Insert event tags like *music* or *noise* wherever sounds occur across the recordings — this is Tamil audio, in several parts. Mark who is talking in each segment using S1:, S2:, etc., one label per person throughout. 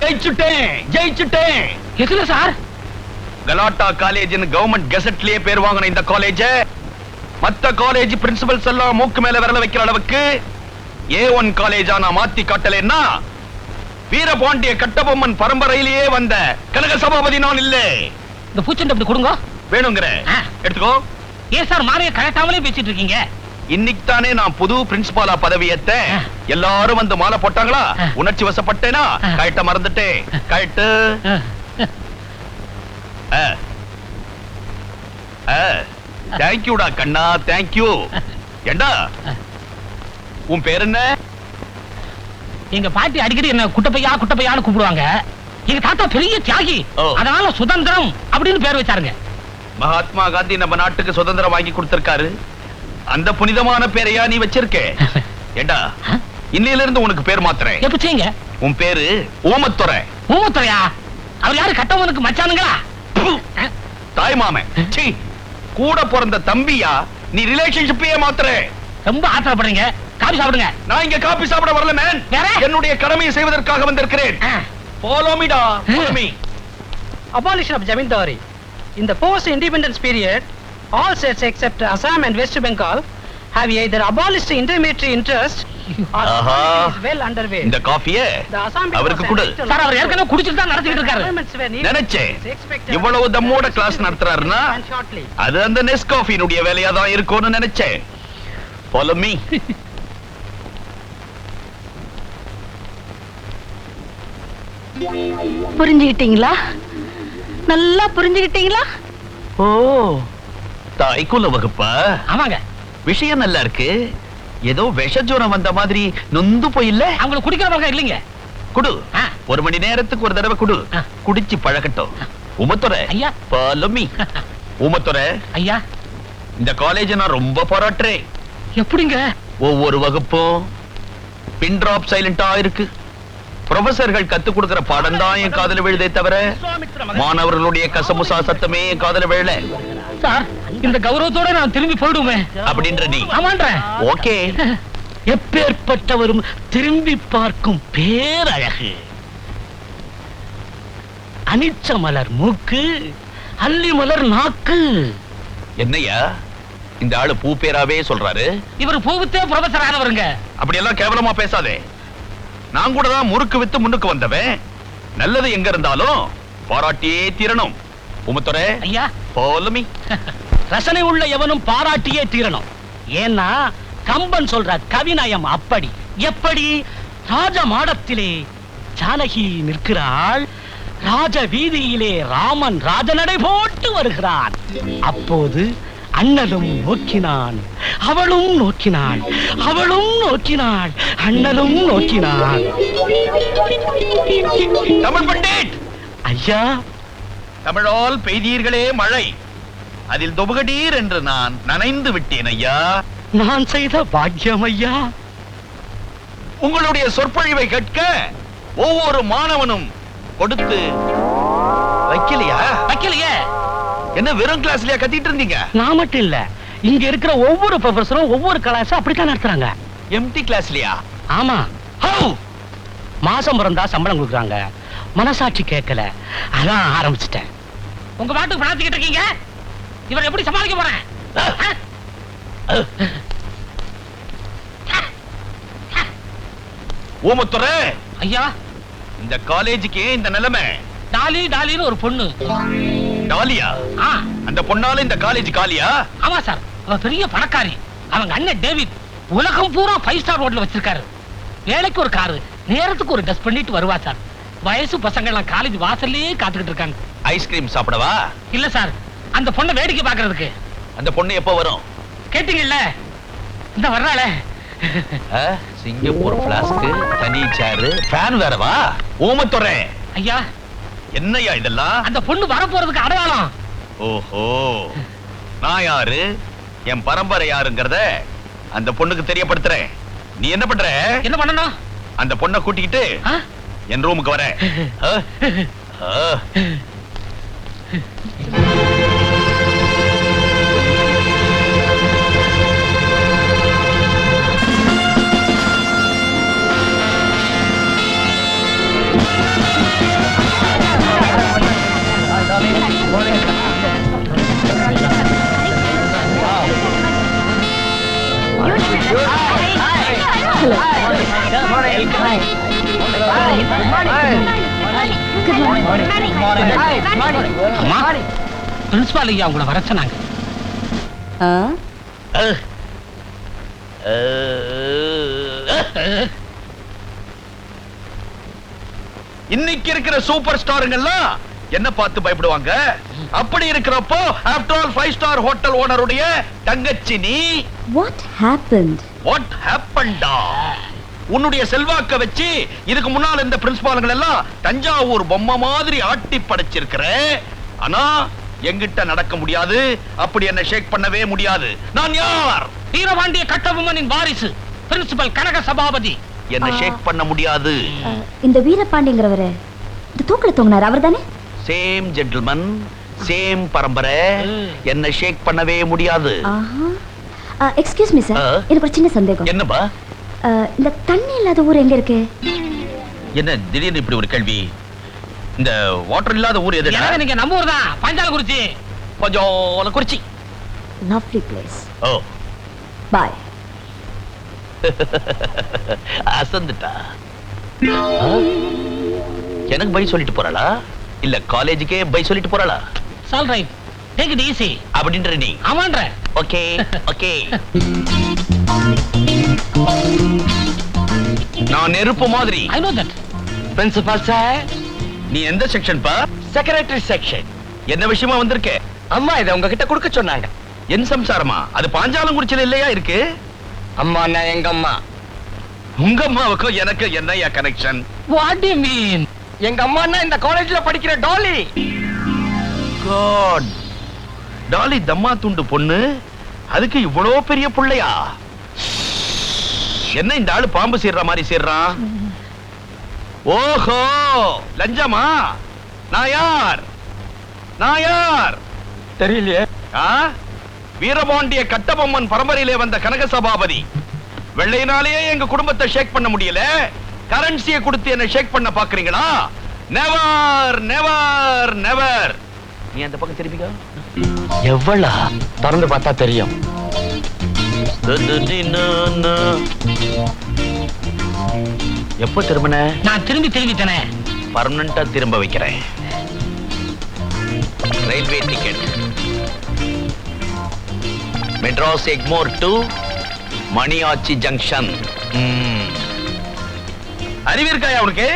S1: ஜெயிச்சுட்டேன் ஜெயிச்சுட்டேன்.
S2: எதுல சார்?
S1: கலாட்டா காலேஜ்னு கவர்மெண்ட் கெசட்லயே பேர் வாங்கின இந்த காலேஜ. மத்த காலேஜ் பிரின்சிபல்ஸ் எல்லாம் மூக்கு மேல விரல வைக்கிற அளவுக்கு ஏ ஒன் காலேஜா நான் மாத்தி காட்டலைன்னா வீரபாண்டிய கட்டபொம்மன் பரம்பரையிலேயே வந்த கனக சபாபதி நான் இல்ல.
S2: இந்த பூச்செண்டு அப்படி கொடுங்க.
S1: வேணுங்கிற. எடுத்துக்கோ.
S2: ஏன் சார் மாறிய கரெக்டாமலே பேசிட்டு இருக்கீங்க?
S1: இன்னைக்கு தானே நான் புது பிரின்சிபாலா பதவி ஏத்தேன்
S2: ஆ.
S1: எல்லாரும் வந்து மாலை போட்டாங்களா. உணர்ச்சி வசப்பட்டேனா. கழட்ட மறந்துட்டேன். கழட்டு. தேங்க்யூடா கண்ணா தேங்க்யூ ஏண்டா? உன் பேர் என்ன?
S2: எங்க பாட்டி அடிக்கடி என்ன குட்டப்பையா குட்டப்பையான்னு கூப்பிடுவாங்க. எங்க தாத்தா பெரிய தியாகி. அதனால சுதந்திரம் அப்படின்னு பேர் வச்சாருங்க.
S1: மகாத்மா காந்தி நம்ம நாட்டுக்கு சுதந்திரம் வாங்கி கொடுத்திருக்காரு. அந்த புனிதமான பேரையா நீ வச்சிருக்க? *laughs* ஏண்டா? இன்னையில இருந்து உனக்கு பேர் மாத்துறேன்.
S2: எப்ப செய்யுங்க?
S1: உன் பேரு ஓமத்துறை
S2: ஊமத்துறையா? அவர் யாரு? கட்டவனுக்கு மச்சானுங்களா?
S1: தாய் மாமன் சீ கூட பிறந்த தம்பியா? நீ ரிலேஷன்ஷிப்பையே மாத்துற.
S2: ரொம்ப ஆத்திரப்படுறீங்க. காபி சாப்பிடுங்க.
S1: நான் இங்க காபி சாப்பிட வரல மேன்? என்னுடைய கடமையை செய்வதற்காக வந்திருக்கிறேன்.
S2: ஆ.
S1: Follow மீடா follow me
S3: abolition of Jamindari. In the post-independence period, all states except Assam and West Bengal have either abolished intermediary interest or
S1: Aha.
S3: is well underway.
S1: இந்த காஃபிய
S3: The Assam Bengal
S1: அவருக்கு கொடு
S2: சார் அவர் ஏற்கனவே குடிச்சிட்டு தான் நடத்திட்டு இருக்காரு
S3: Governments were needed.
S1: நினைச்சேன்
S3: It's expected
S1: இவ்வளவு தம்மோட கிளாஸ் நடத்துறாருன்னா
S3: and shortly.
S1: அது அந்த நெஸ் காஃபினுடைய வேலையா தான் இருக்கும்னு நினைச்சேன் ஃபாலோ மீ
S4: புரிஞ்சுக்கிட்டீங்களா நல்லா புரிஞ்சுக்கிட்டீங்களா
S1: ஓ தாய்க்குல வகுப்பா?
S2: ஆமாங்க.
S1: விஷயம் நல்லா இருக்கு. ஏதோ விஷஜுரம் வந்த மாதிரி நொந்து போயில்ல?
S2: அவங்களுக்கு குடிக்கிற பழக்கம் இல்லைங்க.
S1: குடு. ஒரு மணி நேரத்துக்கு ஒரு தடவை குடு. குடிச்சு பழகட்டும். உமத்துறை
S2: ஐயா.
S1: ஃபாலோ மீ *laughs* உமத்துறை
S2: ஐயா.
S1: இந்த காலேஜ் நான் ரொம்ப பாராட்டுறேன்.
S2: எப்படிங்க?
S1: ஒவ்வொரு வகுப்பும் பின் டிராப் சைலண்டா இருக்கு. ப்ரொஃபசர்கள் கத்து கொடுக்கிற பாடம் தான் என் காதல விழுதே தவிர மாணவர்களுடைய கசமுசா சத்தமே என் காதல விழல.
S2: சார் இந்த கௌரவத்தோட நான் திரும்பி போயிடுவேன்.
S1: அப்படின்ற நீ. ஓகே.
S2: எப்பேற்பட்டவரும் திரும்பி பார்க்கும் பேரழகு. அனிச்ச மலர் மூக்கு அல்லி மலர் நாக்கு.
S1: என்னய்யா இந்த ஆளு பூ பேராவே சொல்றாரு.
S2: இவர் பூவித்தே ப்ரொஃபசர் ஆனவருங்க.
S1: அப்படி எல்லாம் கேவலமா பேசாதே. நான் கூட தான் முறுக்கு வித்து முன்னுக்கு வந்தவன். நல்லது எங்க இருந்தாலும் பாராட்டியே தீரணும். உமத்துறை
S2: ஐயா.
S1: me. *laughs*
S2: ரசனை உள்ள எவனும் பாராட்டியே தீரணும். ஏன்னா கம்பன் சொல்ற கவிநயம் அப்படி. எப்படி? ராஜ மாடத்திலே ஜானகி நிற்கிறாள். ராஜ வீதியிலே ராமன் ராஜநடை போட்டு வருகிறான். அப்போது அண்ணலும் நோக்கினான். அவளும் நோக்கினாள். அவளும் நோக்கினாள். அண்ணலும் நோக்கினான்
S1: தமிழ் பண்டிட்
S2: ஐயா.
S1: தமிழால் பெய்தீர்களே மழை. அதில் தொபுகடீர் என்று நான் நனைந்து விட்டேன் ஐயா.
S2: நான் செய்த பாக்கியம் ஐயா.
S1: உங்களுடைய சொற்பொழிவை கேட்க ஒவ்வொரு மாணவனும் கொடுத்து வைக்கலையா?
S2: வைக்கலையே.
S1: என்ன வெறும் கிளாஸ்லயா கத்திட்டு இருந்தீங்க?
S2: நான் மட்டும் இல்ல. இங்க இருக்கிற ஒவ்வொரு ப்ரொஃபஸரும் ஒவ்வொரு கிளாஸும் அப்படித்தான் நடத்துறாங்க.
S1: எம்டி கிளாஸ்லயா
S2: ஆமா.
S1: ஹவு
S2: மாசம் பிறந்தா சம்பளம் கொடுக்குறாங்க. மனசாட்சி கேட்கல. அதான் ஆரம்பிச்சிட்டேன். உங்க பாட்டுக்கு பிரார்த்திக்கிட்டு இருக்கீங்க? இவர் எப்படி சமாளிக்க போறேன்?
S1: ஊமத்துறை.
S2: ஐயா.
S1: இந்த காலேஜுக்கு இந்த நிலைமை.
S2: டாலி டாலின்னு ஒரு பொண்ணு.
S1: டாலியா? அந்த பொண்ணால இந்த காலேஜ் காலியா?
S2: ஆமா சார். அவ பெரிய பணக்காரி. அவங்க அண்ணன் டேவிட் உலகம் பூரா ஃபைவ் ஸ்டார் ஹோட்டல் வச்சிருக்காரு. வேலைக்கு ஒரு காரு நேரத்துக்கு ஒரு டஸ்ட் பண்ணிட்டு வருவா சார். வயசு பசங்க எல்லாம் காலேஜ் வாசல்லே காத்துக்கிட்டு இருக்காங்க.
S1: ஐஸ்கிரீம் சாப்பிடவா?
S2: இல்ல சார். அந்த பொண்ணை வேடிக்கை பாக்குறதுக்கு
S1: அந்த பொண்ணு எப்போ வரும்?
S2: கேட்டீங்கல்ல? இந்த வர்றாளே.
S1: சிங்கப்பூர் பிளாஸ்க் தனி சேரு ஃபேன் வேறவா ஊமத்துறை.
S2: ஐயா.
S1: என்னய்யா இதெல்லாம்?
S2: அந்த பொண்ணு வரப்போறதுக்கு அடையாளம்.
S1: ஓஹோ. நான் யாரு? என் பரம்பரை யாருங்கிறத அந்த பொண்ணுக்கு தெரியப்படுத்துறேன். நீ என்ன பண்ற?
S2: என்ன பண்ணணும்?
S1: அந்த பொண்ணை கூட்டிக்கிட்டு? என் ரூமுக்கு வர.
S2: அம்மா பிரின்சிபால் ஐயா உங்களை வர சொன்னாங்க.
S1: இன்னைக்கு இருக்கிற சூப்பர் ஸ்டாருங்கெல்லாம் என்ன பார்த்து பயப்படுவாங்க? அப்படி இருக்கிறப்போ after all five star hotel ஓனருடைய தங்கச்சி நீ?
S5: What happened?
S1: வாட் ஹேப்பன்டா உன்னுடைய செல்வாக்க வச்சு இதுக்கு முன்னால் இந்த பிரின்சிபாலுங்கள் எல்லாம் தஞ்சாவூர் பொம்மை மாதிரி ஆட்டி படைச்சிருக்கிற. ஆனா எங்கிட்ட நடக்க முடியாது. அப்படி என்ன ஷேக் பண்ணவே முடியாது. நான் யார்?
S2: வீரபாண்டிய கட்டபொம்மனின் வாரிசு பிரின்சிபல் கனக சபாபதி.
S1: என்ன. ஷேக் பண்ண முடியாது.
S5: இந்த வீரபாண்டிங்கிறவரு இந்த தூக்கில தொங்கினார் அவர் தானே
S1: சேம் ஜென்டில்மன் சேம் பரம்பரை என்ன ஷேக் பண்ணவே முடியாது.
S5: ஆஹா. Excuse me sir. எனக்கு ஒரு சின்ன சந்தேகம்.
S1: என்னப்பா
S5: இந்த தண்ணி இல்லாத ஊர் எங்க இருக்கு?
S1: என்ன திடீர்னு இப்படி ஒரு கேள்வி? இந்த வாட்டர் இல்லாத ஊர் எது
S2: எனக்கு நீங்க நம்ம ஊர் தான்? பஞ்சாலகுறிச்சி
S1: கொஞ்சம் குறிச்சி.
S5: லவ்லி பிளேஸ்
S1: ஓ.
S5: பாய் *laughs*
S1: அசந்துட்டா? எனக்கு பை சொல்லிட்டு போறாளா? இல்ல காலேஜுக்கே பை சொல்லிட்டு போறாளா?
S2: சால் ரைட் டேக் இட் ஈஸி
S1: அப்படின்ற நீ.
S2: ஆமான்ற.
S1: Okay okay. நான் நெருப்பு மாதிரி.
S2: I know that
S1: principal sir நீ எந்த செக்ஷன் பா? செக்ரட்டரி செக்ஷன் என்ன விஷயமா வந்திருக்க?
S6: அம்மா இதை உங்ககிட்ட கொடுக்க சொன்னாங்க.
S1: என் சம்சாரமா? அது பாஞ்சாலங்குறிச்சில இல்லையா இருக்கு?
S6: அம்மா நான் எங்க அம்மா?
S1: உங்க அம்மாவுக்கும் எனக்கு என்னையா கனெக்ஷன்
S2: வாட் டு மீன்
S6: எங்க அம்மான்னா இந்த காலேஜ்ல படிக்கிற டாலி.
S1: காட் டாலி தம்மா துண்டு பொண்ணு அதுக்கு இவ்வளோ பெரிய புள்ளையா? என்ன இந்த ஆளு பாம்பு சீர்ற மாதிரி சீர்றான்? ஓஹோ லஞ்சமா? நான் யார்? நான் யார்?
S6: தெரியலையே?
S1: வீரபாண்டிய கட்டபொம்மன் பரம்பரையிலே வந்த கனக சபாபதி. வெள்ளையினாலேயே எங்க குடும்பத்தை ஷேக் பண்ண முடியல. கரன்சியை கொடுத்து என்ன ஷேக் பண்ண பாக்குறீங்களா நெவர் நெவர் நெவர் நீ அந்த பக்கம் திரும்பிக்கோ.
S6: எவ்வளா? திறந்து பார்த்தா தெரியும்.
S1: எப்போ திரும்பின?
S2: நான் திரும்பி திரும்பிட்டேனே.
S1: பர்மனண்டா திரும்ப வைக்கிறேன். Railway ticket Madras Egmore to Maniyachi junction ம். அறிவு இருக்காயா உனக்கு?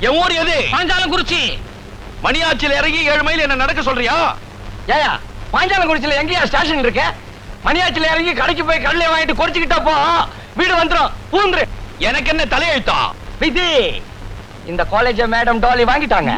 S1: என் ஊர் எது?
S2: பாஞ்சாலங்குறிச்சி.
S1: மணியாச்சியில் இறங்கி ஏழு மைல் என்ன நடக்க சொல்றியா?
S6: ஏயா பாஞ்சாலங்குறிச்சியில எங்கேயா ஸ்டேஷன் இருக்கு? மணியாச்சில இறங்கி கடைக்கு போய் கடலை வாங்கிட்டு குறைச்சிக்கிட்டா போ. வீடு வந்துரும். பூந்துரு.
S1: எனக்கு என்ன தலையெழுத்தா?
S6: விதி இந்த காலேஜ மேடம் டாலி வாங்கிட்டாங்க.